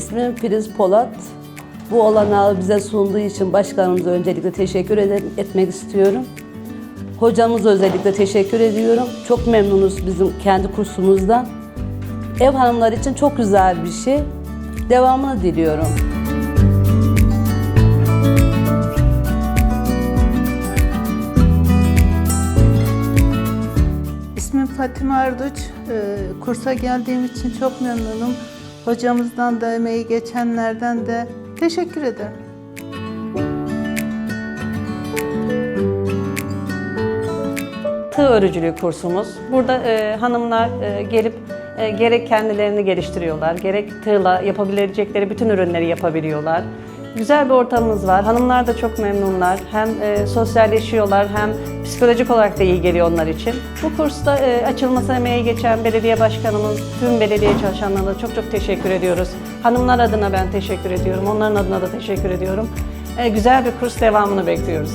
İsmim Filiz Polat. Bu olanağı bize sunduğu için başkanımıza öncelikle teşekkür etmek istiyorum. Hocamıza özellikle teşekkür ediyorum. Çok memnunuz bizim kendi kursumuzdan. Ev hanımları için çok güzel bir şey. Devamını diliyorum. İsmim Fatime Arduç. Ee, Kursa geldiğim için çok memnunum. Hocamızdan da emeği geçenlerden de teşekkür ederim. Tığ örücülüğü kursumuz. Burada e, hanımlar e, gelip e, gerek kendilerini geliştiriyorlar, gerek tığla yapabilecekleri bütün ürünleri yapabiliyorlar. Güzel bir ortamımız var. Hanımlar da çok memnunlar. Hem e, sosyalleşiyorlar hem psikolojik olarak da iyi geliyor onlar için. Bu kursta e, açılması emeği geçen belediye başkanımız, tüm belediye çalışanlarına çok çok teşekkür ediyoruz. Hanımlar adına ben teşekkür ediyorum. Onların adına da teşekkür ediyorum. E, güzel bir kurs devamını bekliyoruz.